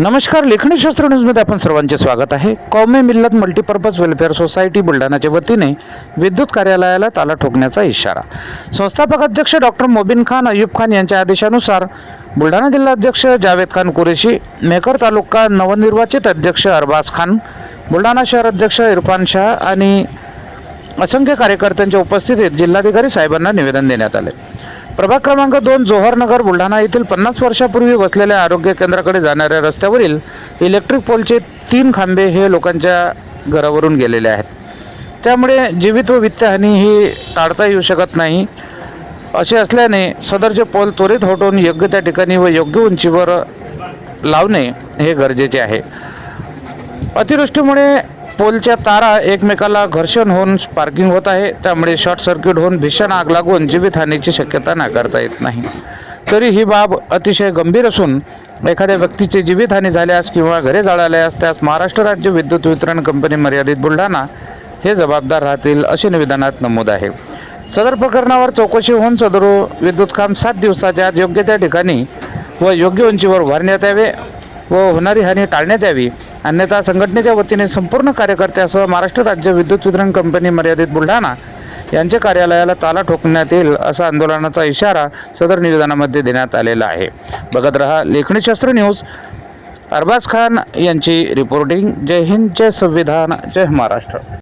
नमस्कार लेखणीशास्त्र न्यूजमध्ये आपण सर्वांचे स्वागत आहे. कौमे मिल्लत मल्टीपर्पज वेलफेअर सोसायटी बुलढाणाच्या वतीने विद्युत कार्यालयाला ताला ठोकण्याचा इशारा. संस्थापक अध्यक्ष डॉक्टर मोबिन खान अयूब खान यांच्या आदेशानुसार बुलढाणा जिल्हाध्यक्ष जावेद खान कुरेशी मेकर तालुका नवनिर्वाचित अध्यक्ष अरबाज खान बुलढाणा शहर अध्यक्ष इरफान शाह आणि असंख्य कार्यकर्त्यांच्या उपस्थितीत जिल्हाधिकारी साहेबांना निवेदन देण्यात आले. प्रभाग क्रमांक दोन जोहरनगर बुलढाणा येथील पन्नास वर्षापूर्वी वसलेल्या आरोग्य केंद्राकडे जाणाऱ्या रस्त्यावरील इलेक्ट्रिक पोलचे तीन खांबे हे लोकांच्या घरावरून गेलेले आहेत. त्यामुळे जीवित व वित्तहानी ही टाळता येऊ शकत नाही. असे असल्याने सदरचे पोल त्वरित हटवून योग्य त्या ठिकाणी व योग्य उंचीवर लावणे हे गरजेचे आहे. अतिवृष्टीमुळे पोलच्या तारा एकमेकाला घर्षण होऊन स्पार्किंग होत आहे. त्यामुळे शॉर्ट सर्किट होऊन भीषण आग लागून जीवितहानीची शक्यता नाकारता येत नाही. तरी ही बाब अतिशय गंभीर असून एखाद्या व्यक्तीची जीवितहानी झाल्यास किंवा घरे जळाल्यास त्यास महाराष्ट्र राज्य विद्युत वितरण कंपनी मर्यादित बुलढाणा हे जबाबदार राहतील असे निवेदनात नमूद आहे. सदर प्रकरणावर चौकशी होऊन सदर विद्युत काम सात दिवसाच्या आत योग्य त्या ठिकाणी व योग्य उंचीवर उभारण्यात यावे व होणारी हानी टाळण्यात यावी अन्यथा संघटनेच्या वतीने संपूर्ण कार्यकर्त्यासह महाराष्ट्र राज्य विद्युत वितरण कंपनी मर्यादित बुलढाणा यांच्या कार्यालयाला ताला ठोकण्यात येईल असा आंदोलनाचा इशारा सदर निवेदनामध्ये देण्यात आलेला आहे. बघत रहा लेखणीशास्त्र न्यूज. अरबाज खान यांची रिपोर्टिंग जय हिंद जय संविधान जय महाराष्ट्र.